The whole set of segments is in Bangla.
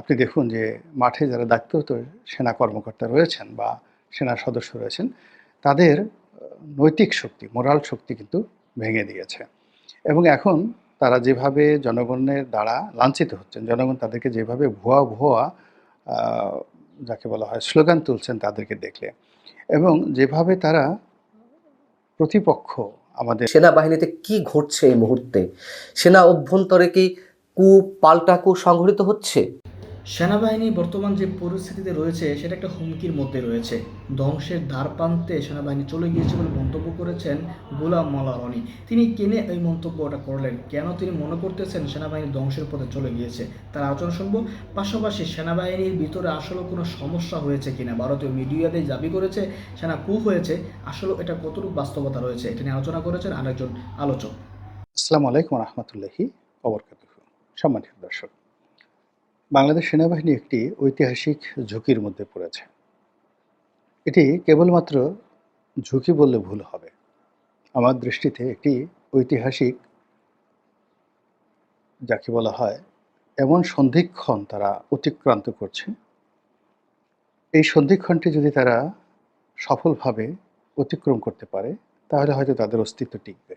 আপনি দেখুন যে মাঠে যারা দায়িত্বরত সেনা কর্মকর্তা রয়েছেন বা সেনা সদস্য রয়েছেন, তাদের নৈতিক শক্তি, মোরাল শক্তি কিন্তু ভেঙে দিয়েছে। এবং এখন তারা যেভাবে জনগণের দ্বারা লাঞ্ছিত হচ্ছেন, জনগণ তাদেরকে যেভাবে ভুয়া ভুয়া যাকে বলা হয় স্লোগান তুলছেন তাদেরকে দেখলে। এবং যেভাবে তারা প্রতিপক্ষ আমাদের সেনাবাহিনীতে কি ঘটছে এই মুহূর্তে? সেনা অভ্যন্তরে কি কু পাল্টা কু সংঘটিত হচ্ছে? সেনাবাহিনী বর্তমান যে পরিস্থিতিতে রয়েছে, সেটা একটা হুমকির মধ্যে রয়েছে। ধ্বংসের দ্বার প্রান্তে সেনাবাহিনী চলে গিয়েছে বলে মন্তব্য করেছেন গোলাম মাওলা রনি। তিনি কেনে এই মন্তব্যটা করলেন? কেন তিনি মনে করতেছেন সেনাবাহিনী ধ্বংসের পথে চলে গিয়েছে? তার আলোচনা শুনব। পাশাপাশি সেনাবাহিনীর ভিতরে আসলে কোনো সমস্যা হয়েছে কিনা? ভারতীয় মিডিয়াতে দাবি করেছে, সেনা কু হয়েছে। আসলে এটা কতটুকু বাস্তবতা রয়েছে? এটা নিয়ে আলোচনা করেছেন আরেকজন আলোচক। আসসালামু আলাইকুম রহমতুল্লাহি সম্মানিত দর্শক বাংলাদেশ সেনাবাহিনী একটি ঐতিহাসিক ঝুঁকির মধ্যে পড়েছে। এটি কেবলমাত্র ঝুঁকি বললে ভুল হবে। আমার দৃষ্টিতে একটি ঐতিহাসিক, যাকে বলা হয়, এমন সন্ধিক্ষণ তারা অতিক্রান্ত করছে। এই সন্ধিক্ষণটি যদি তারা সফলভাবে অতিক্রম করতে পারে, তাহলে হয়তো তাদের অস্তিত্ব টিকবে।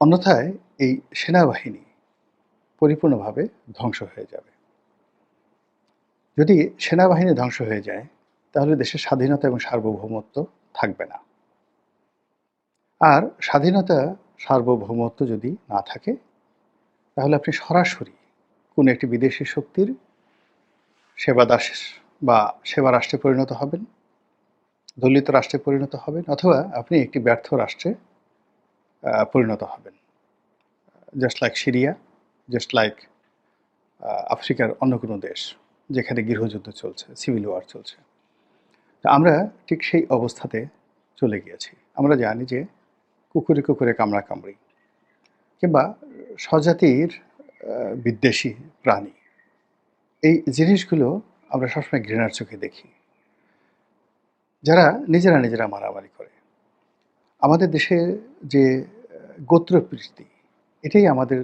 অন্যথায় এই সেনাবাহিনী পরিপূর্ণভাবে ধ্বংস হয়ে যাবে। যদি সেনাবাহিনী ধ্বংস হয়ে যায়, তাহলে দেশের স্বাধীনতা এবং সার্বভৌমত্ব থাকবে না। আর স্বাধীনতা, সার্বভৌমত্ব যদি না থাকে, তাহলে আপনি সরাসরি কোনো একটি বিদেশি শক্তির সেবাদাস বা সেবা রাষ্ট্রে পরিণত হবেন, দলিত রাষ্ট্রে পরিণত হবেন, অথবা আপনি একটি ব্যর্থ রাষ্ট্রে পরিণত হবেন। Just like Syria just like আফ্রিকার অন্য কোনো দেশ যেখানে গৃহযুদ্ধ চলছে সিভিল ওয়ার চলছে। আমরা ঠিক সেই অবস্থাতে চলে গিয়েছি। আমরা জানি যে কুকুরে কুকুরে কামড়া কামড়ি কিংবা স্বজাতির বিদ্বেষী প্রাণী। এই জিনিসগুলো আমরা সবসময় ঘৃণার চোখে দেখি। যারা নিজেরা নিজেরা মারামারি করে। আমাদের দেশে যে গোত্রপ্রীতি এটাই আমাদের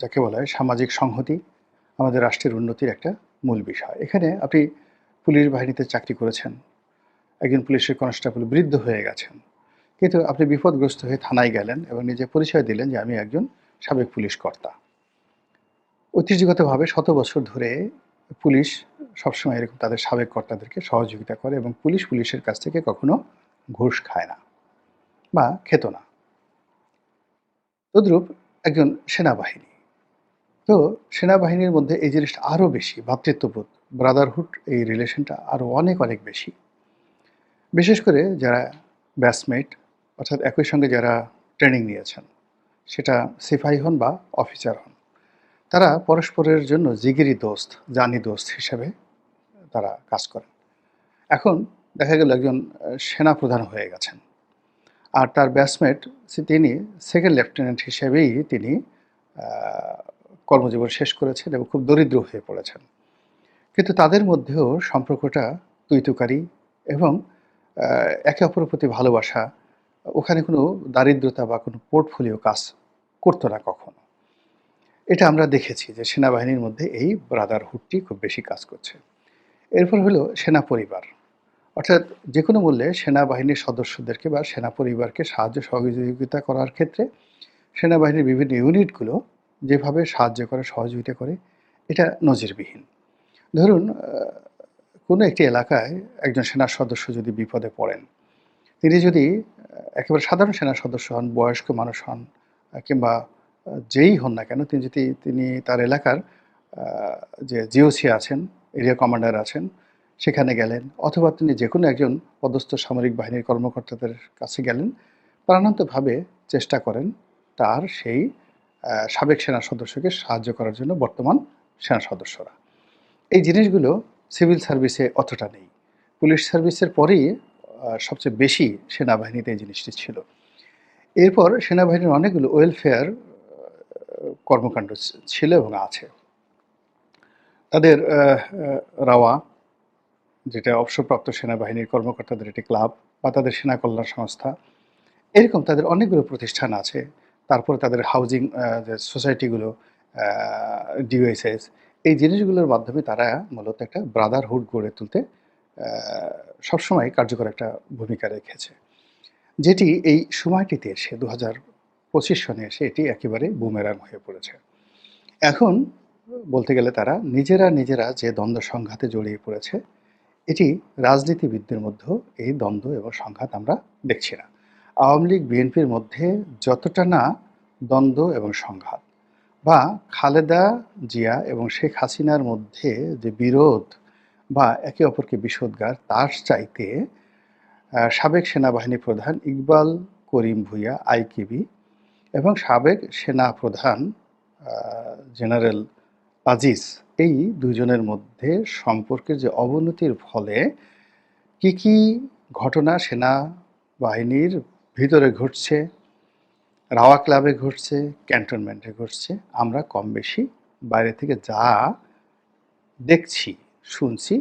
যাকে বলা হয় সামাজিক সংহতি আমাদের রাষ্ট্রের উন্নতির একটা মূল বিষয়। এখানে আপনি পুলিশ বাহিনীতে চাকরি করেছেন, একজন পুলিশের কনস্টেবল বৃদ্ধ হয়ে গেছেন, কিন্তু আপনি বিপদগ্রস্ত হয়ে থানায় গেলেন এবং নিজে পরিচয় দিলেন যে আমি একজন সাবেক পুলিশ কর্তা। ঐতিহ্যগতভাবে শত বছর ধরে পুলিশ সবসময় এরকম তাদের সাবেক কর্তাদেরকে সহযোগিতা করে এবং পুলিশ পুলিশের কাছ থেকে কখনো ঘুষ খায় না বা খেত না। তদ্রূপ একজন সেনাবাহিনী। তো সেনাবাহিনীর মধ্যে এই জিনিসটা আরও বেশি ভ্রাতৃত্ববোধ ব্রাদারহুড এই রিলেশনটা আরও অনেক অনেক বেশি। বিশেষ করে যারা ব্যাচমেট অর্থাৎ একই সঙ্গে যারা ট্রেনিং নিয়েছেন, সেটা সিপাহী হন বা অফিসার হন, তারা পরস্পরের জন্য জিগিরি দোস্ত, জানি দোস্ত হিসেবে তারা কাজ করেন। এখন দেখা গেল একজন সেনা প্রধান হয়ে গেছেন। আর তার ব্যাচমেট তিনি সেকেন্ড লেফটেন্যান্ট হিসেবেই তিনি কর্মজীবন শেষ করেছেন এবং খুব দরিদ্র হয়ে পড়েছেন। কিন্তু তাদের মধ্যেও সম্পর্কটা তুইতুকারি এবং একে অপরের প্রতি ভালোবাসা, ওখানে কোনো দারিদ্রতা বা কোনো পোর্টফোলিও কাজ করতো না কখনো। এটা আমরা দেখেছি যে সেনাবাহিনীর মধ্যে এই ব্রাদারহুডটি খুব বেশি কাজ করছে। এরপর হলো সেনা পরিবার। অর্থাৎ যে কোনো মূল্যে সেনাবাহিনীর সদস্যদেরকে বা সেনা পরিবারকে সাহায্য সহযোগিতা করার ক্ষেত্রে সেনাবাহিনীর বিভিন্ন ইউনিটগুলো যেভাবে সাহায্য করে, সহযোগিতা করে, এটা নজিরবিহীন। ধরুন কোনো একটি এলাকায় একজন সেনা সদস্য যদি বিপদে পড়েন, তিনি যদি একেবারে সাধারণ সেনা সদস্য হন, বয়স্ক মানুষ হন কিংবা যেই হন না কেন, তিনি যদি, তিনি তার এলাকার যে জিওসি আছেন, এরিয়া কমান্ডার আছেন সেখানে গেলেন, অথবা তিনি যে কোনো একজন পদস্থ সামরিক বাহিনীর কর্মকর্তাদের কাছে গেলেন, প্রাণান্তভাবে চেষ্টা করেন তার সেই সাবেক সেনা সদস্যকে সাহায্য করার জন্য বর্তমান সেনা সদস্যরা। এই জিনিসগুলো সিভিল সার্ভিসে অতটা নেই। পুলিশ সার্ভিসের পরেই সবচেয়ে বেশি সেনাবাহিনীতে এই জিনিসটি ছিল। এরপর সেনাবাহিনীর অনেকগুলো ওয়েলফেয়ার কর্মকাণ্ড ছিল এবং আছে। তাদের রাওয়া যেটা অবসরপ্রাপ্ত সেনাবাহিনীর কর্মকর্তাদের একটি ক্লাব বা তাদের সেনা কল্যাণ সংস্থা। এরকম তাদের অনেকগুলো প্রতিষ্ঠান আছে। তারপরে তাদের হাউজিং সোসাইটিগুলো ডিওএসএস, এই জিনিসগুলোর মাধ্যমে তারা মূলত একটা ব্রাদারহুড গড়ে তুলতে সবসময় কার্যকর একটা ভূমিকা রেখেছে। যেটি এই সময়টিতে এসে দু হাজার পঁচিশ সনে এসে এটি একেবারে বুমেরাং হয়ে পড়েছে। এখন বলতে গেলে তারা নিজেরা নিজেরা যে দ্বন্দ্ব সংঘাতে জড়িয়ে পড়েছে এটি রাজনীতিবিদদের মধ্যেও এই দ্বন্দ্ব এবং সংঘাত আমরা দেখছি না। আওয়ামী লীগ, বিএনপির মধ্যে যতটা না দ্বন্দ্ব এবং সংঘাত বা খালেদা জিয়া এবং শেখ হাসিনার মধ্যে যে বিরোধ বা একে অপরকে বিষোদ্গার, তার চাইতে সাবেক সেনাবাহিনী প্রধান ইকবাল করিম ভুইয়া, আইকিবি এবং সাবেক সেনা প্রধান জেনারেল আজিজ, এই দুজনের মধ্যে সম্পর্কের যে অবনতির ফলে কি কি ঘটনা সেনা বাহিনীর ভিতরে ঘটছে, রাওয়া ক্লাবে ঘটছে, ক্যান্টনমেন্টে ঘটছে, আমরা কম বেশি বাইরে থেকে যা দেখছি, শুনছি,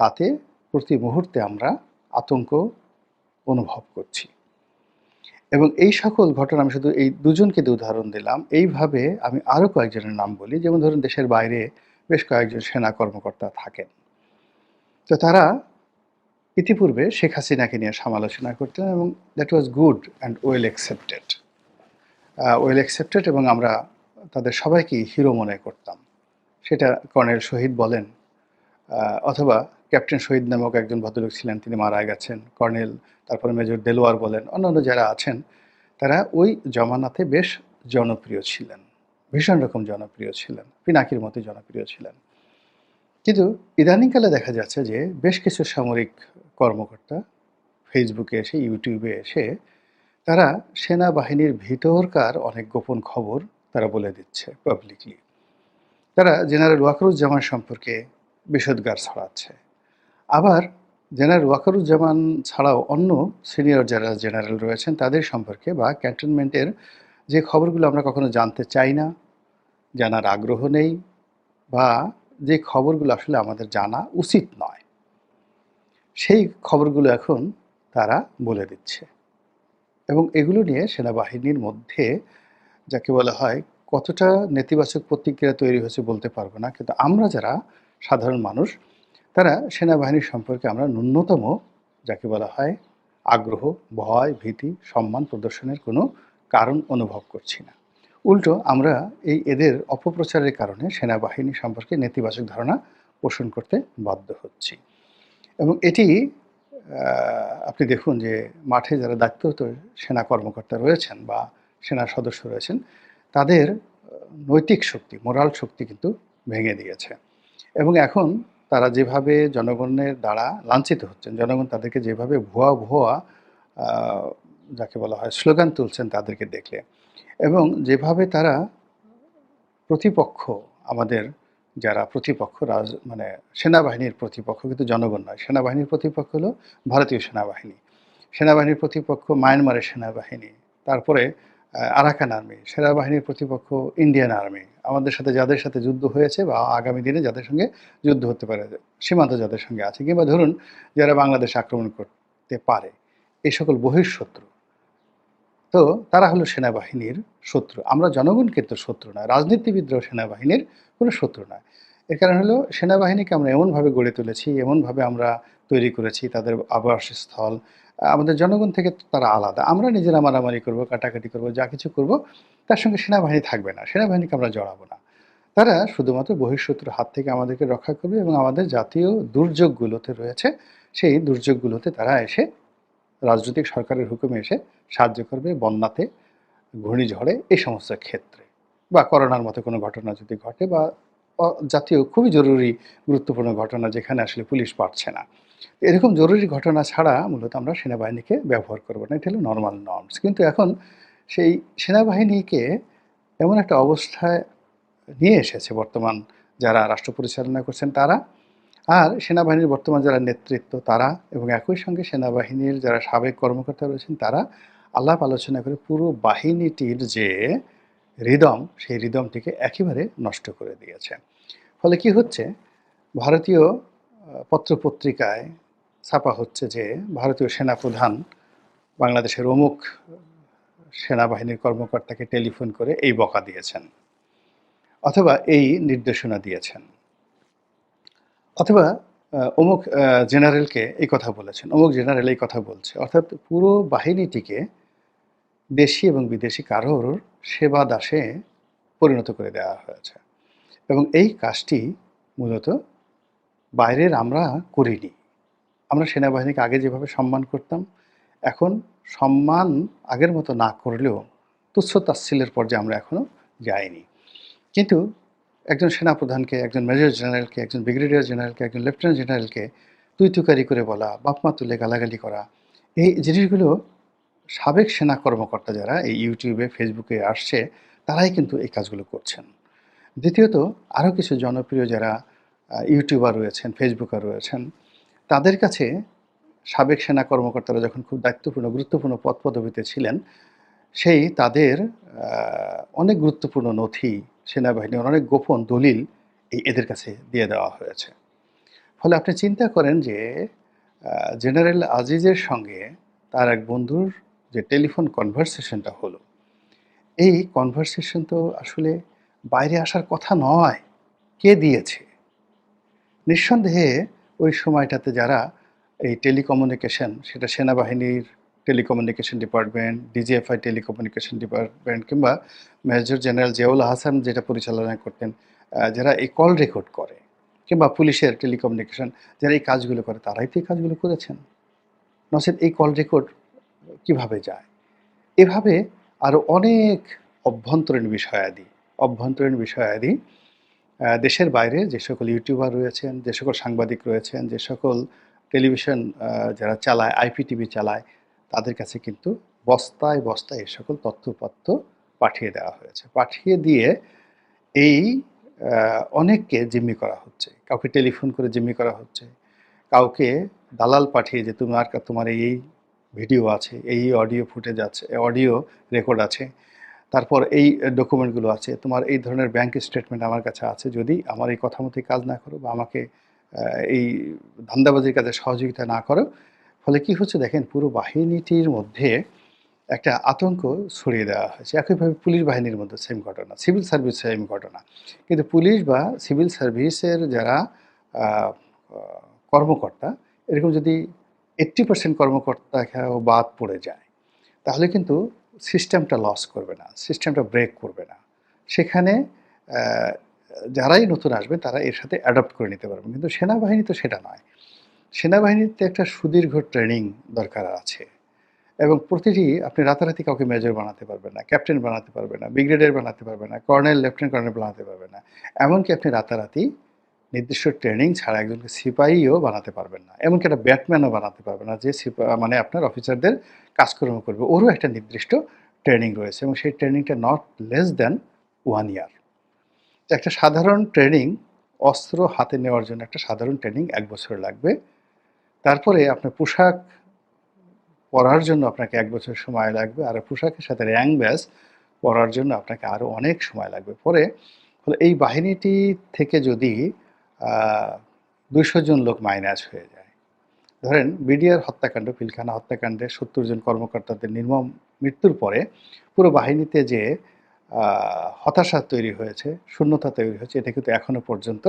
তাতে প্রতি মুহূর্তে আমরা আতঙ্ক অনুভব করছি। এবং এই সকল ঘটনা আমি শুধু এই দুজনকে উদাহরণ দিলাম। এইভাবে আমি আরও কয়েকজনের নাম বলি। যেমন ধরুন, দেশের বাইরে বেশ কয়েকজন সেনা কর্মকর্তা থাকেন। তো তারা ইতিপূর্বে শেখ হাসিনাকে নিয়ে সমালোচনা করতেন এবং that was good and well accepted well accepted এবং আমরা তাদের সবাইকেই হিরো মনে করতাম। সেটা কর্নেল শহীদ বলেন অথবা ক্যাপ্টেন শহীদ নামক একজন ভদ্রলোক ছিলেন, তিনি মারা গেছেন। কর্নেল, তারপরে মেজর দেলোয়ার বলেন, অন্যান্য যারা আছেন, তারা ওই জমানাতে বেশ জনপ্রিয় ছিলেন, ভীষণ রকম জনপ্রিয় ছিলেন, পিনাকির মতো জনপ্রিয় ছিলেন। কিন্তু ইদানিংকালে দেখা যাচ্ছে যে বেশ কিছু সামরিক কর্মকর্তা ফেসবুকে এসে, ইউটিউবে এসে, তারা সেনাবাহিনীর ভিতরকার অনেক গোপন খবর তারা বলে দিচ্ছে পাবলিকলি তারা জেনারেল ওয়াকরুজ্জামান সম্পর্কে বিষোদ্গার ছড়াচ্ছে। আবার জেনারেল ওয়াকরুজ্জামান ছাড়াও অন্য সিনিয়র যারা জেনারেল রয়েছেন, তাদের সম্পর্কে বা ক্যান্টনমেন্টের যে খবরগুলো আমরা কখনো জানতে চাই না, জানার আগ্রহ নেই, বা যে খবরগুলো আসলে আমাদের জানা উচিত নয়, সেই খবরগুলো এখন তারা বলে দিচ্ছে। এবং এগুলো নিয়ে সেনাবাহিনীর মধ্যে যাকে বলা হয় কতটা নেতিবাচক প্রতিক্রিয়া তৈরি হয়েছে বলতে পারব না, কিন্তু আমরা যারা সাধারণ মানুষ তারা সেনাবাহিনী সম্পর্কে আমরা ন্যূনতম, যাকে বলা হয়, আগ্রহ, ভয়, ভীতি, সম্মান প্রদর্শনের কোনো কারণ অনুভব করছি না। উল্টো আমরা এই এদের অপপ্রচারের কারণে সেনাবাহিনী সম্পর্কে নেতিবাচক ধারণা পোষণ করতে বাধ্য হচ্ছি। এবং এটি আপনি দেখুন যে মাঠে যারা দায়িত্বরত সেনা কর্মকর্তা রয়েছেন বা সেনা সদস্য রয়েছেন, তাদের নৈতিক শক্তি, মোরাল শক্তি কিন্তু ভেঙে দিয়েছে। এবং এখন তারা যেভাবে জনগণের দ্বারা লাঞ্ছিত হচ্ছেন, জনগণ তাদেরকে যেভাবে ভুয়া ভুয়া যাকে বলা হয় স্লোগান তুলছেন তাদেরকে দেখলে এবং যেভাবে তারা প্রতিপক্ষ, আমাদের যারা প্রতিপক্ষ রাজ মানে সেনাবাহিনীর প্রতিপক্ষ, কিন্তু জনগণ নয়, সেনাবাহিনীর প্রতিপক্ষ হলো ভারতীয় সেনাবাহিনী। সেনাবাহিনীর প্রতিপক্ষ মায়ানমারের সেনাবাহিনী। তারপরে আরাকান আর্মি, সেনাবাহিনীর প্রতিপক্ষ ইন্ডিয়ান আর্মি, আমাদের সাথে যাদের সাথে যুদ্ধ হয়েছে বা আগামী দিনে যাদের সঙ্গে যুদ্ধ হতে পারে, সীমান্ত যাদের সঙ্গে আছে, কিংবা ধরুন যারা বাংলাদেশ আক্রমণ করতে পারে এই সকল বহিঃশত্রু তো তারা হলো সেনাবাহিনীর শত্রু। আমরা জনগণ কিন্তু শত্রু নয়, রাজনীতিবিদরাও সেনাবাহিনীর কোনো শত্রু নয়। এর কারণ হলো সেনাবাহিনীকে আমরা এমনভাবে গড়ে তুলেছি, এমনভাবে আমরা তৈরি করেছি, তাদের আবাসস্থল আমাদের জনগণ থেকে তারা আলাদা। আমরা নিজেরা মারামারি করব, কাটাকাটি করব, যা কিছু করব, তার সঙ্গে সেনাবাহিনী থাকবে না, সেনাবাহিনীকে আমরা জড়াবো না। তারা শুধুমাত্র বহিঃশত্রুর হাত থেকে আমাদেরকে রক্ষা করবে এবং আমাদের জাতীয় দুর্যোগগুলোতে রয়েছে, সেই দুর্যোগগুলোতে তারা এসে রাজনৈতিক সরকারের হুকুমে এসে সাহায্য করবে বন্যাতে, ঘূর্ণিঝড়ে, এই সমস্ত ক্ষেত্রে। বা করোনার মতো কোনো ঘটনা যদি ঘটে বা জাতীয় খুবই জরুরি, গুরুত্বপূর্ণ ঘটনা যেখানে আসলে পুলিশ পারছে না। এরকম জরুরি ঘটনা ছাড়া মূলত আমরা সেনাবাহিনীকে ব্যবহার করব না। এটা হলো নর্মাল নর্মস কিন্তু এখন সেই সেনাবাহিনীকে এমন একটা অবস্থায় নিয়ে এসেছে বর্তমান যারা রাষ্ট্র পরিচালনা করছেন তারা। আর সেনাবাহিনীর বর্তমান যারা নেতৃত্ব তারা এবং একই সঙ্গে সেনাবাহিনীর যারা সাবেক কর্মকর্তা রয়েছেন তারা আলাপ আলোচনা করে পুরো বাহিনীটির যে রিদম সেই রিদমটিকে একেবারে নষ্ট করে দিয়েছে। ফলে কি হচ্ছে? ভারতীয় পত্রপত্রিকায় ছাপা হচ্ছে যে ভারতীয় সেনাপ্রধান বাংলাদেশের অমুক সেনাবাহিনীর কর্মকর্তাকে টেলিফোন করে এই বকা দিয়েছেন অথবা এই নির্দেশনা দিয়েছেন। অথবা অমুক জেনারেলকে এই কথা বলেছেন, অমুক জেনারেল এই কথা বলছে। অর্থাৎ পুরো বাহিনীটিকে দেশি এবং বিদেশি কারোর সেবা দাসে পরিণত করে দেওয়া হয়েছে। এবং এই কাজটি মূলত বাইরের আমরা করিনি। আমরা সেনাবাহিনীকে আগে যেভাবে সম্মান করতাম, এখন সম্মান আগের মতো না করলেও তুচ্ছ তাচ্ছিলের পর্যায়ে আমরা এখনও যাইনি। কিন্তু একজন সেনাপ্রধানকে, একজন মেজর জেনারেলকে, একজন ব্রিগেডিয়ার জেনারেলকে, একজন লেফটেন্যান্ট জেনারেলকে তুই তুকারি করে বলা বাপমা তুলে গালাগালি করা, এই জিনিসগুলো সাবেক সেনা কর্মকর্তা যারা এই ইউটিউবে, ফেসবুকে আসছে, তারাই কিন্তু এই কাজগুলো করছেন। দ্বিতীয়ত, আরও কিছু জনপ্রিয় যারা ইউটিউবার রয়েছেন, ফেসবুকার রয়েছেন, তাদের কাছে সাবেক সেনা কর্মকর্তারা যখন খুব দায়িত্বপূর্ণ, গুরুত্বপূর্ণ পদ পদবিতে ছিলেন, সেই তাদের অনেক গুরুত্বপূর্ণ নথি, সেনাবাহিনীর অনেক গোপন দলিল এই এদের কাছে দিয়ে দেওয়া হয়েছে। ফলে আপনি চিন্তা করেন যে জেনারেল আজিজের সঙ্গে তার এক বন্ধুর যে টেলিফোন কনভারসেশনটা হলো, এই কনভারসেশন তো আসলে বাইরে আসার কথা নয়, কে দিয়েছে? নিঃসন্দেহে ওই সময়টাতে যারা এই টেলিকমিউনিকেশন, সেটা সেনাবাহিনীর telecommunication department, DGFI telecommunication department কিংবা মেজর জেনারেল জিয়াউল হাসান যেটা পরিচালনা করতেন যারা এই কল রেকর্ড করে কিংবা পুলিশের টেলিকমিউনিকেশন, যারা এই কাজগুলো করে, তারাই তো এই কাজগুলো করেছেন। নচেত এই কল রেকর্ড কীভাবে যায়? এভাবে আরও অনেক অভ্যন্তরীণ বিষয়াদি অভ্যন্তরীণ বিষয়াদি দেশের বাইরে যে সকল ইউটিউবার রয়েছেন, যে সকল সাংবাদিক রয়েছেন, যে সকল টেলিভিশন যারা চালায়, আইপিটিভি চালায়, তাদের কাছে কিন্তু বস্তায় বস্তায় এই সকল তথ্যপত্র পাঠিয়ে দেওয়া হয়েছে। পাঠিয়ে দিয়ে এই অনেককে জিম্মি করা হচ্ছে। কাউকে টেলিফোন করে জিম্মি করা হচ্ছে। কাউকে দালাল পাঠিয়ে যে তোমার তোমার এই ভিডিও আছে, এই অডিও ফুটেজ আছে, অডিও রেকর্ড আছে তারপর এই ডকুমেন্টগুলো আছে। তোমার এই ধরনের ব্যাংক স্টেটমেন্ট আমার কাছে আছে। যদি আমার এই কথা মতোই কাজ না করো বা আমাকে এই ধান্দাবাজির কাজে সহযোগিতা না করো, ফলে কি হচ্ছে দেখেন, পুরো বাহিনীটির মধ্যে একটা আতঙ্ক ছড়িয়ে দেওয়া হয়েছে। একইভাবে পুলিশ বাহিনীর মধ্যে সেম ঘটনা সিভিল সার্ভিস সেম ঘটনা। কিন্তু পুলিশ বা সিভিল সার্ভিসের যারা কর্মকর্তা, এরকম যদি এইট্টি পার্সেন্ট কর্মকর্তা বাদ পড়ে যায়, তাহলে কিন্তু সিস্টেমটা লস করবে না, সিস্টেমটা ব্রেক করবে না। সেখানে যারাই নতুন আসবে, তারা এর সাথে অ্যাডপ্ট করে নিতে পারবে। কিন্তু সেনাবাহিনী তো সেটা নয়। সেনাবাহিনীতে একটা সুদীর্ঘ ট্রেনিং দরকার আছে। এবং প্রতিটি, আপনি রাতারাতি কাউকে মেজর বানাতে পারবেন না, ক্যাপ্টেন বানাতে পারবেন না, ব্রিগেডিয়ার বানাতে পারবেন না, কর্নেল, লেফটেন্যান্ট কর্নেল বানাতে পারবেন না। এমনকি আপনি রাতারাতি নির্দিষ্ট ট্রেনিং ছাড়া একজনকে সিপাহিও বানাতে পারবেন না। এমনকি একটা ব্যাটম্যানও বানাতে পারবেন না যে সিপা মানে আপনার অফিসারদের কাজকর্ম করবে। ওরও একটা নির্দিষ্ট ট্রেনিং রয়েছে এবং সেই ট্রেনিংটা not less than one year একটা সাধারণ ট্রেনিং অস্ত্র হাতে নেওয়ার জন্য একটা সাধারণ ট্রেনিং এক বছর লাগবে। তারপরে আপনার পোশাক পরার জন্য আপনাকে এক বছর সময় লাগবে আর পোশাকের সাথে র্যাং ব্যাস পরার জন্য আপনাকে আরও অনেক সময় লাগবে। পরে এই বাহিনীটি থেকে যদি দুইশো জন লোক মাইনাস হয়ে যায়। ধরেন বিডিআর হত্যাকাণ্ড পিলখানা হত্যাকাণ্ডে সত্তর জন কর্মকর্তাদের নির্মম মৃত্যুর পরে পুরো বাহিনীতে যে হতাশা তৈরি হয়েছে, শূন্যতা তৈরি হয়েছে, এটা কিন্তু এখনও পর্যন্ত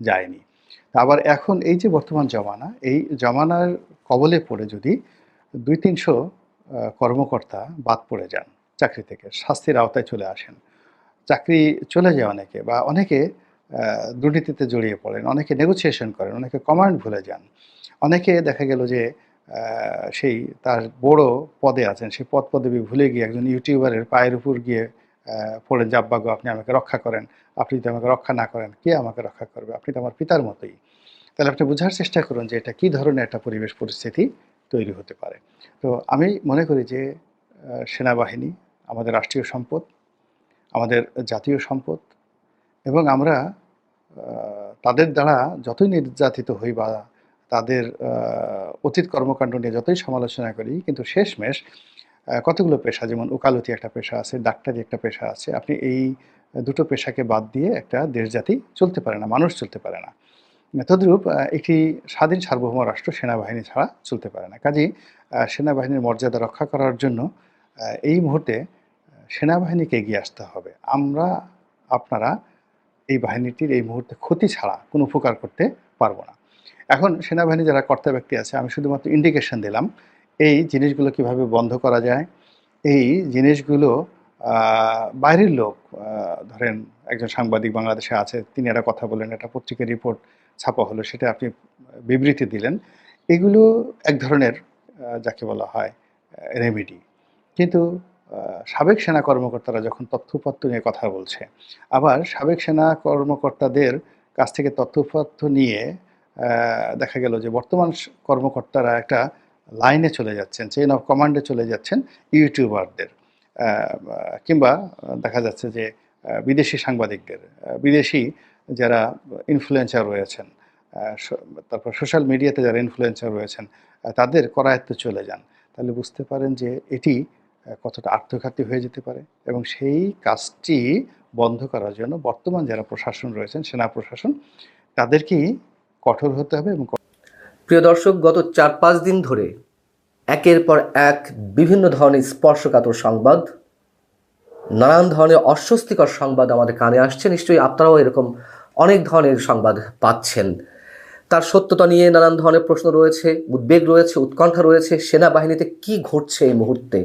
যায়নি। আবার এখন এই যে বর্তমান জমানা, এই জমানার কবলে পড়ে যদি দুই তিনশো কর্মকর্তা বাদ পড়ে যান চাকরি থেকে, শাস্তির আওতায় চলে আসেন, চাকরি চলে যায় অনেকে বা অনেকে দুর্নীতিতে জড়িয়ে পড়েন, অনেকে নেগোসিয়েশন করেন, অনেকে কমান্ড ভুলে যান। অনেকে দেখা গেল যে সেই তার বড় পদে আছেন, সেই পদ পদবি ভুলে গিয়ে একজন ইউটিউবারের পায়ের উপর গিয়ে পড়েন জাব্বাগো আপনি আমাকে রক্ষা করেন, আপনি যদি আমাকে রক্ষা না করেন, কে আমাকে রক্ষা করবে? আপনি তো আমার পিতার মতোই। তাহলে আপনি বোঝার চেষ্টা করুন যে এটা কী ধরনের একটা পরিবেশ পরিস্থিতি তৈরি হতে পারে। তো আমি মনে করি যে সেনাবাহিনী আমাদের রাষ্ট্রীয় সম্পদ, আমাদের জাতীয় সম্পদ এবং আমরা তাদের দ্বারা যতই নির্যাতিত হই বা তাদের অতীত কর্মকাণ্ড নিয়ে যতই সমালোচনা করি, কিন্তু শেষমেশ কতগুলো পেশা, যেমন ওকালতি একটা পেশা আছে, ডাক্তারি একটা পেশা আছে, আপনি এই দুটো পেশাকে বাদ দিয়ে একটা দেশ জাতি চলতে পারে না, মানুষ চলতে পারে না। তদ্রূপ একটি স্বাধীন সার্বভৌম রাষ্ট্র সেনাবাহিনী ছাড়া চলতে পারে না। কাজেই সেনাবাহিনীর মর্যাদা রক্ষা করার জন্য এই মুহূর্তে সেনাবাহিনীকে এগিয়ে আসতে হবে। আমরা, আপনারা এই বাহিনীটির এই মুহূর্তে ক্ষতি ছাড়া কোনো উপকার করতে পারব না। এখন সেনাবাহিনী যারা কর্তা ব্যক্তি আছে, আমি শুধুমাত্র ইন্ডিকেশন দিলাম, এই জিনিসগুলো কীভাবে বন্ধ করা যায়, এই জিনিসগুলো বাইরের লোক ধরেন একজন সাংবাদিক বাংলাদেশে আছে, তিনি একটা কথা বলেন একটা পত্রিকার রিপোর্ট ছাপা হলো, সেটা আপনি বিবৃতি দিলেন, এগুলো এক ধরনের যাকে বলা হয় রেমেডি কিন্তু সাবেক সেনা কর্মকর্তারা যখন তথ্যপত্র নিয়ে কথা বলছে, আবার সাবেক সেনা কর্মকর্তাদের কাছ থেকে তথ্যপত্র নিয়ে দেখা গেল যে বর্তমান কর্মকর্তারা একটা লাইনে চলে যাচ্ছেন চেইন অফ কমান্ডে চলে যাচ্ছেন ইউটিউবারদের কিংবা দেখা যাচ্ছে যে বিদেশি সাংবাদিকদের বিদেশি যারা ইনফ্লুয়েন্সার রয়েছেন তারপর সোশ্যাল মিডিয়াতে যারা ইনফ্লুয়েন্সার রয়েছেন তাদের করায়ত্তে চলে যান। তাহলে বুঝতে পারেন যে এটি কতটা আত্মঘাতী হয়ে যেতে পারে এবং সেই কাজটি বন্ধ করার জন্য বর্তমান যারা প্রশাসন রয়েছেন, সেনা প্রশাসন, তাদেরকেই কঠোর হতে হবে এবং প্রিয় দর্শক, গত চার পাঁচ দিন ধরে একের পর এক বিভিন্ন ধরনের স্পর্শকাতর সংবাদ, নানান ধরনের অস্বস্তিকর সংবাদ আমাদের কানে আসছে। নিশ্চয়ই আপনারাও এরকম অনেক ধরনের সংবাদ পাচ্ছেন। তার সত্যতা নিয়ে নানান ধরনের প্রশ্ন রয়েছে, উদ্বেগ রয়েছে, উৎকণ্ঠা রয়েছে। সেনাবাহিনীতে কি ঘটছে এই মুহূর্তে?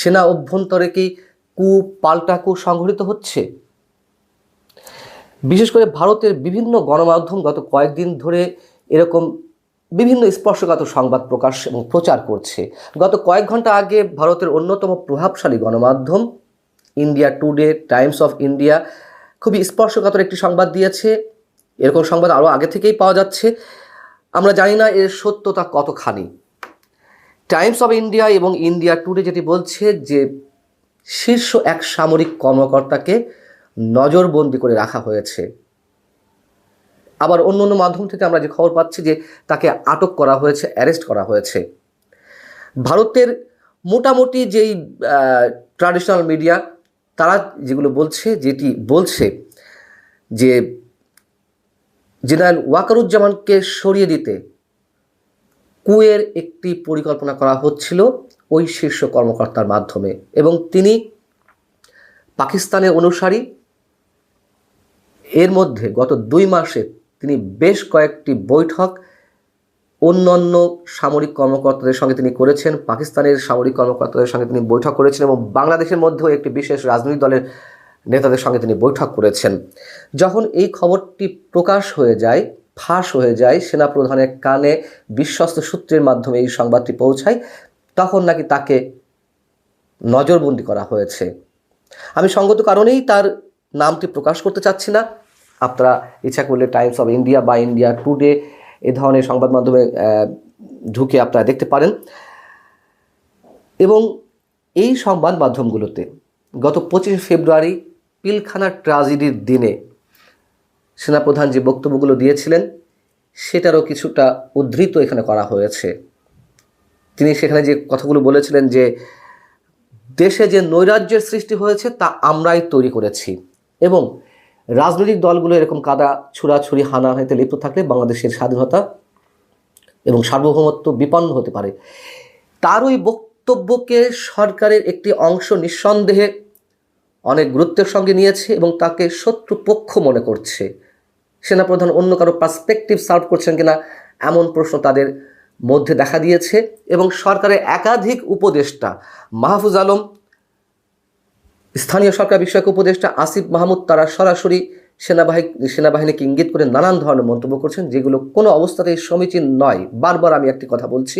সেনা অভ্যন্তরে কি কু পাল্টা কু সংঘটিত হচ্ছে? বিশেষ করে ভারতের বিভিন্ন গণমাধ্যম গত কয়েকদিন ধরে এরকম বিভিন্ন স্পর্শকাতর সংবাদ প্রকাশ এবং প্রচার করছে। গত কয়েক ঘণ্টা আগে ভারতের অন্যতম প্রভাবশালী গণমাধ্যম India Today, Times of India, খুবই স্পর্শকাতর একটি সংবাদ দিয়েছে। এরকম সংবাদ আরও আগে থেকেই পাওয়া যাচ্ছে। আমরা জানি না এর সত্যতা কতখানি। টাইমস অফ ইন্ডিয়া এবং ইন্ডিয়া টুডে যেটি বলছে যে, শীর্ষ এক সামরিক কর্মকর্তাকে নজরবন্দি করে রাখা হয়েছে। আবার অন্য অন্য মাধ্যম থেকে আমরা যে খবর পাচ্ছি যে, তাকে আটক করা হয়েছে, অ্যারেস্ট করা হয়েছে। ভারতের মোটামুটি যেই ট্র্যাডিশনাল মিডিয়া তারা যেগুলো বলছে, যেটি বলছে যে জেনারেল ওয়াকারুজ্জামানকে সরিয়ে দিতে কুয়ের একটি পরিকল্পনা করা হচ্ছিল ওই শীর্ষ কর্মকর্তার মাধ্যমে এবং তিনি পাকিস্তানের অনুসারী। এর মধ্যে গত দুই মাসে তিনি বেশ কয়েকটি বৈঠক অন্যান্য সামরিক কর্মকর্তাদের সঙ্গে তিনি করেছেন, পাকিস্তানের সামরিক কর্মকর্তাদের সঙ্গে তিনি বৈঠক করেছেন এবং বাংলাদেশের মধ্যেও একটি বিশেষ রাজনৈতিক দলের নেতাদের সঙ্গে তিনি বৈঠক করেছেন। যখন এই খবরটি প্রকাশ হয়ে যায়, ফাঁস হয়ে যায়, সেনাপ্রধানের কানে বিশ্বস্ত সূত্রের মাধ্যমে এই সংবাদটি পৌঁছায়, তখন নাকি তাকে নজরবন্দি করা হয়েছে। আমি সঙ্গত কারণেই তার নামটি প্রকাশ করতে চাচ্ছি না। আপনারা ইচ্ছা করলে টাইমস অফ ইন্ডিয়া বা ইন্ডিয়া টুডে এ ধরনের সংবাদ মাধ্যমে ঢুকে আপনারা দেখতে পারেন। এবং এই সংবাদ মাধ্যমগুলোতে গত পঁচিশে ফেব্রুয়ারি পিলখানা ট্রাজেডির দিনে সেনাপ্রধান যে বক্তব্যগুলো দিয়েছিলেন, সেটারও কিছুটা উদ্ধৃত এখানে করা হয়েছে। তিনি সেখানে যে কথাগুলো বলেছিলেন যে, দেশে যে নৈরাজ্যের সৃষ্টি হয়েছে, তা আমরাই তৈরি করেছি। এবং রাজনৈতিক দলগুলো এরকম কাদা ছুড়াছুরি হানাহানিতে লিপ্ত থাকলে বাংলাদেশের স্বাধীনতা এবং সার্বভৌমত্ব বিপন্ন হতে পারে। তার ওই বক্তব্যকে সরকারের একটি অংশ নিঃসন্দেহে অনেক গুরুত্বের সঙ্গে নিয়েছে এবং তাকে শত্রুপক্ষ মনে করছে। সেনাপ্রধান অন্য কারও পার্সপেক্টিভ সার্ভ করছেন কিনা এমন প্রশ্ন তাদের মধ্যে দেখা দিয়েছে এবং সরকারের একাধিক উপদেষ্টা, মাহফুজ আলম, স্থানীয় সরকার বিষয়ক উপদেষ্টা আসিফ মাহমুদ, তারা সরাসরি সেনাবাহিনী সেনাবাহিনীকে ইঙ্গিত করে নানান ধরনের মন্তব্য করছেন, যেগুলো কোনো অবস্থাতেই সমীচীন নয়। বারবার আমি একটি কথা বলছি,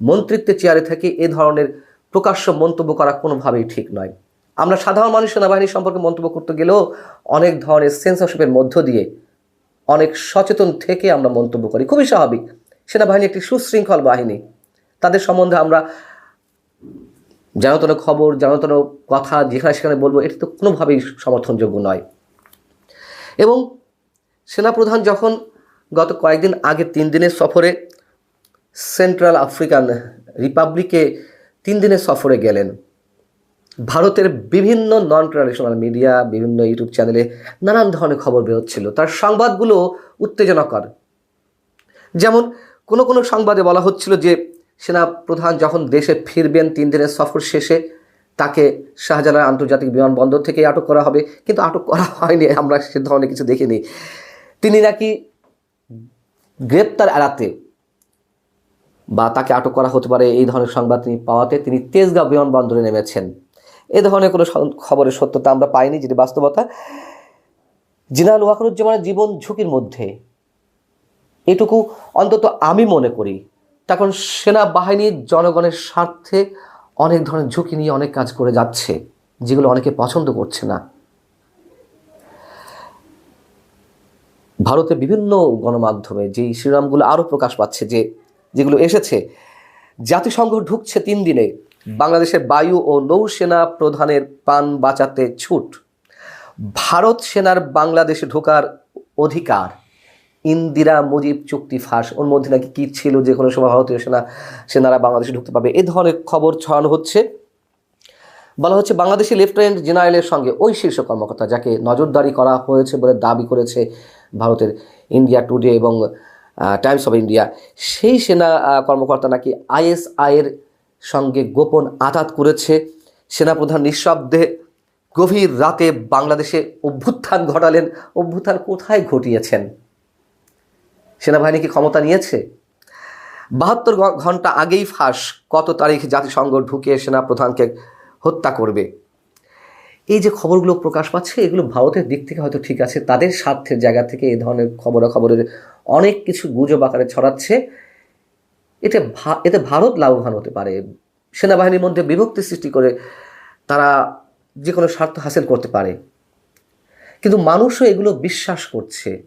মন্ত্রিত্বের চেয়ারে থেকে এ ধরনের প্রকাশ্য মন্তব্য করা কোনোভাবেই ঠিক নয়। আমরা সাধারণ মানুষ সেনাবাহিনী সম্পর্কে মন্তব্য করতে গেলেও অনেক ধরনের সেন্সরশিপের মধ্য দিয়ে অনেক সচেতন থেকে আমরা মন্তব্য করি। খুবই স্বাভাবিক। সেনাবাহিনী একটি সুশৃঙ্খল বাহিনী। তাদের সম্বন্ধে আমরা জানাতন খবর, জানাতন কথা যেখানে সেখানে বলব, এটি তো কোনোভাবেই সমর্থনযোগ্য নয়। এবং সেনাপ্রধান যখন গত কয়েকদিন আগে, তিন দিনের সফরে সেন্ট্রাল আফ্রিকান রিপাবলিকে তিন দিনের সফরে গেলেন ভারতের বিভিন্ন নন ট্র্যাডিশনাল মিডিয়া বিভিন্ন ইউটিউব চ্যানেলে নানান ধরনের খবর বেরোচ্ছিল। তার সংবাদগুলো উত্তেজনাকর। যেমন, কোনো কোনো সংবাদে বলা হচ্ছিল যে সেনা প্রধান যখন দেশে ফিরবেন, তিন দিনের সফর শেষে, তাকে শাহজালাল আন্তর্জাতিক বিমানবন্দর থেকে আটক করা হবে। কিন্তু আটক করা হয়নি, আমরা সে ধরনের কিছু দেখিনি। তিনি নাকি গ্রেপ্তার এড়াতে বা তাকে আটক করা হতে পারে এই ধরনের সংবাদ তিনি পাওয়াতে তিনি তেজগাঁও বিমানবন্দরে নেমেছেন। এ ধরনের কোনো খবরের সত্যতা আমরা পাইনি, যেটি বাস্তবতা। জিনাল ওয়াকরুজ্জামানের জীবন ঝুঁকির মধ্যে। এটুকু অন্তত আমি মনে করি, তখন সেনা সেনাবাহিনী জনগণের স্বার্থে অনেক ধরনের ঝুঁকি নিয়ে অনেক কাজ করে যাচ্ছে, যেগুলো অনেকে পছন্দ করছে না। ভারতে বিভিন্ন গণমাধ্যমে যেই শিরোনামগুলো আরও প্রকাশ পাচ্ছে যে, যেগুলো এসেছে, জাতিসংঘ ঢুকছে তিন দিনে। বাংলাদেশের বায়ু ও নৌসেনা প্রধানের প্রাণ বাঁচাতে ছুট। ভারত সেনার বাংলাদেশে ঢোকার অধিকার। ইন্দিরা মুজিব চুক্তি ফাঁস। ওর মধ্যে নাকি কী ছিল যে কোনো সময় ভারতীয় সেনা, সেনারা বাংলাদেশে ঢুকতে পারবে? এ ধরনের খবর ছড়ানো হচ্ছে। বলা হচ্ছে, বাংলাদেশি লেফটেন্যান্ট জেনারেলের সঙ্গে ওই শীর্ষ কর্মকর্তা যাকে নজরদারি করা হয়েছে বলে দাবি করেছে ভারতের ইন্ডিয়া টুডে এবং টাইমস অফ ইন্ডিয়া। সেই সেনা কর্মকর্তা নাকি আইএসআইয়ের সঙ্গে গোপন আঘাত করেছে। সেনাপ্রধান নিঃশব্দে গভীর রাতে বাংলাদেশে অভ্যুত্থান ঘটালেন। অভ্যুত্থান কোথায় ঘটিয়েছেন? সেনাবাহিনী কি ক্ষমতা নিয়েছে? বাহাত্তর ঘণ্টা আগেই ফাঁস। কত তারিখ জাতিসংঘ ঢুকে সেনাপ্রধানকে হত্যা করবে? এই যে খবরগুলো প্রকাশ পাচ্ছে, এগুলো ভারতের দিক থেকে হয়তো ঠিক আছে। তাদের স্বার্থের জায়গা থেকে এই ধরনের খবরাখবরের অনেক কিছু গুজব আকারে ছড়াচ্ছে। এতে এতে ভারত লাভবান হতে পারে। সেনাবাহিনীর মধ্যে বিভক্তি সৃষ্টি করে তারা যে কোনো স্বার্থ হাসিল করতে পারে। কিন্তু মানুষও এগুলো বিশ্বাস করছে।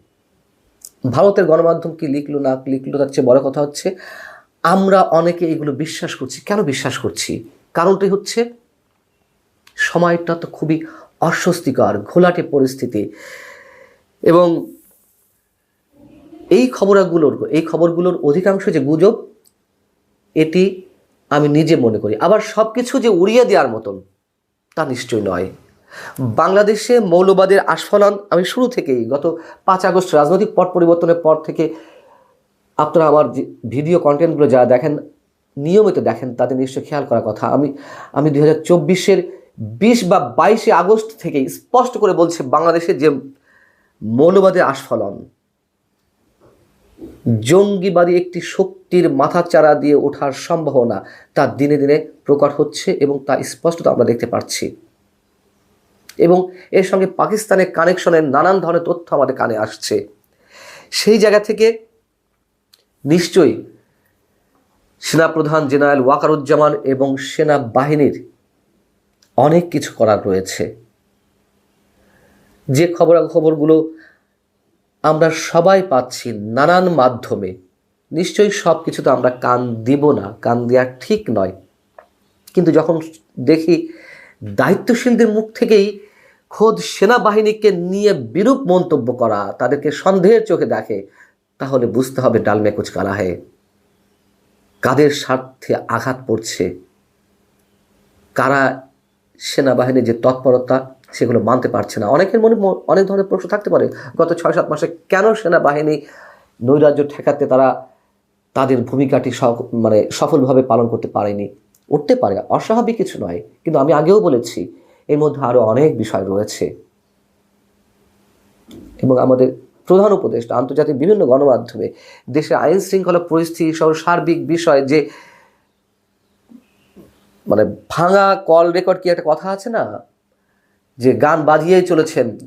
ভারতের গণমাধ্যম কি লিখলো, না লিখলো, তার চেয়ে বড় কথা হচ্ছে, আমরা অনেকে এগুলো বিশ্বাস করছি। কেন বিশ্বাস করছি? কারণটি হচ্ছে, সময়টা তো খুবই অস্বস্তিকর, ঘোলাটে পরিস্থিতি। এবং এই খবরগুলোর এই খবরগুলোর অধিকাংশ যে গুজব এটি আমি নিজে মনে করি। আবার সব কিছু যে উড়িয়ে দেওয়ার মতন, তা নিশ্চয় নয়। বাংলাদেশে মৌলবাদের আস্ফলন, আমি শুরু থেকেই গত পাঁচ আগস্ট রাজনৈতিক পট পরিবর্তনের পর থেকে আপনারা আমার ভিডিও কন্টেন্টগুলো যারা দেখেন, নিয়মিত দেখেন, তাদের নিশ্চয় খেয়াল করার কথা। আমি আমি দু হাজার চব্বিশের বিশ বা বাইশে আগস্ট থেকে স্পষ্ট করে বলছে, বাংলাদেশে যে মৌলবাদের আস্ফলন জঙ্গিবাদী একটি শক্তির মাথাচাড়া দিয়ে ওঠার সম্ভাবনা তা দিনে দিনে প্রকট হচ্ছে এবং তা স্পষ্টত আমরা দেখতে পাচ্ছি। এবং এর সঙ্গে পাকিস্তানের কানেকশনের নানান ধরনের তথ্য আমাদের কানে আসছে। সেই জায়গা থেকে নিশ্চয়ই সেনাপ্রধান জেনারেল ওয়াকারুজ্জামান এবং সেনাবাহিনীর অনেক কিছু করার রয়েছে। যে খবরাখবরগুলো আমরা সবাই পাচ্ছি নানান মাধ্যমে। নিশ্চয়ই সব কিছু তো আমরা কান দিব না, কান দেওয়া ঠিক নয়। কিন্তু যখন দেখি দায়িত্বশীলদের মুখ থেকেই খোদ সেনাবাহিনীকে নিয়ে বিরূপ মন্তব্য করা তাদেরকে সন্দেহের চোখে দেখে, তাহলে বুঝতে হবে ডালমে কুচ কালা হে। কাদের স্বার্থে আঘাত পড়ছে? কারা সেনাবাহিনীর যে তৎপরতা, সেগুলো মানতে পারছে না। অনেকের মনে অনেক ধরনের প্রশ্ন থাকতে পারে, গত ছয় সাত মাসে কেন সেনাবাহিনী নৈরাজ্য ঠেকাতে তারা তাদের ভূমিকাটি মানে সফলভাবে পালন করতে পারেনি? উঠতে পারে অস্বাভাবিক কিছু নয়। কিন্তু আমি আগেও বলেছি, এর মধ্যে আরও অনেক বিষয় রয়েছে। এবং আমাদের প্রধান উপদেষ্টা, আন্তর্জাতিক বিভিন্ন গণমাধ্যমে দেশের আইন শৃঙ্খলা পরিস্থিতি সহ সার্বিক বিষয় যে মানে ভাঙা কল রেকর্ড কি একটা কথা আছে না? যে গান বাজিয়েই চলেছেন।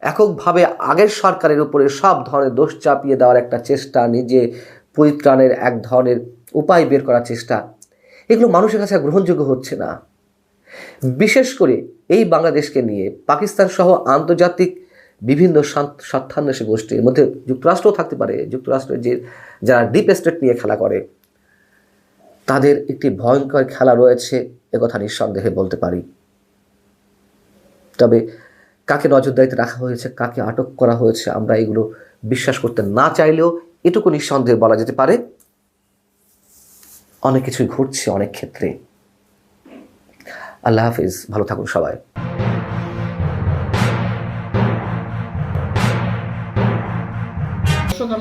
এককভাবে আগের সরকারের উপরে সব ধরনের দোষ চাপিয়ে দেওয়ার একটা চেষ্টা, নিজে পরিত্রাণের এক ধরনের উপায় বের করার চেষ্টা, এগুলো মানুষের কাছে গ্রহণযোগ্য হচ্ছে না। বিশেষ করে এই বাংলাদেশকে নিয়ে পাকিস্তান সহ আন্তর্জাতিক বিভিন্ন স্বার্থ- স্বার্থান্বেষী গোষ্ঠী এর মধ্যে যুক্তরাষ্ট্রও থাকতে পারে। যুক্তরাষ্ট্রের যে যারা ডিপ স্টেট নিয়ে খেলা করে তাদের একটি ভয়ঙ্কর খেলা রয়েছে একথা নিঃসন্দেহে বলতে পারি। তবে কাকে নজরদারিতে রাখা হয়েছে, কাকে আটক করা হয়েছে, আমরা এগুলো বিশ্বাস করতে না চাইলেও এটুকু নিঃসন্দেহে বলা যেতে পারে, অনেক কিছুই ঘটছে অনেক ক্ষেত্রে। আল্লাহ হাফিজ, ভালো থাকুন সবাই।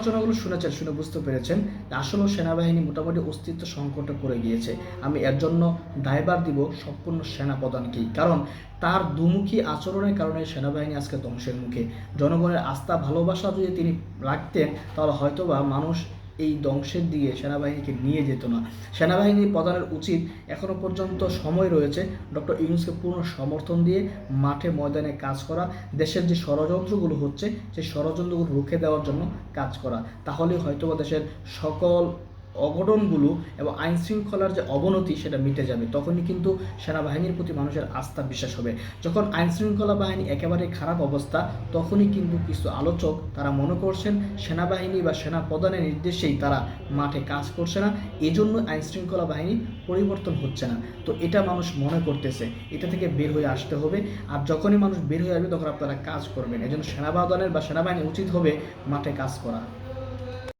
আলোচনাগুলো শুনেছেন, শুনে বুঝতে পেরেছেন। আসলে সেনাবাহিনী মোটামুটি অস্তিত্ব সংকটে পড়ে গিয়েছে। আমি এর জন্য দায়বার দিব সম্পূর্ণ সেনাপ্রধানকেই। কারণ তার দুমুখী আচরণের কারণে সেনাবাহিনী আজকে ধ্বংসের মুখে। জনগণের আস্থা, ভালোবাসা যদি তিনি রাখতেন, তাহলে হয়তোবা মানুষ এই ধ্বংসের দিকে সেনাবাহিনীকে নিয়ে যেত না। সেনাবাহিনী প্রধানের উচিত এখনও পর্যন্ত সময় রয়েছে ডক্টর ইউনুসকে পূর্ণ সমর্থন দিয়ে মাঠে ময়দানে কাজ করা, দেশের যে ষড়যন্ত্রগুলো হচ্ছে, সেই ষড়যন্ত্রগুলো রুখে দেওয়ার জন্য কাজ করা। তাহলে হয়তোবা দেশের সকল অঘটনগুলো এবং আইন শৃঙ্খলার যে অবনতি সেটা মিটে যাবে, তখনই কিন্তু সেনাবাহিনীর প্রতি মানুষের আস্থা বিশ্বাস হবে। যখন আইন শৃঙ্খলা বাহিনী একেবারে খারাপ অবস্থা, তখনই কিন্তু কিছু আলোচক তারা মনে করছেন সেনাবাহিনী বা সেনা প্রধানের নির্দেশেই তারা মাঠে কাজ করছে না, এজন্য আইন শৃঙ্খলা বাহিনী পরিবর্তন হচ্ছে না। তো এটা মানুষ মনে করতেছে, এটা থেকে বের হয়ে আসতে হবে। আর যখনই মানুষ বের হয়ে আসবে, তখন আপনারা কাজ করবেন। এজন্য সেনাবাদনের বা সেনাবাহিনী উচিত হবে মাঠে কাজ করা।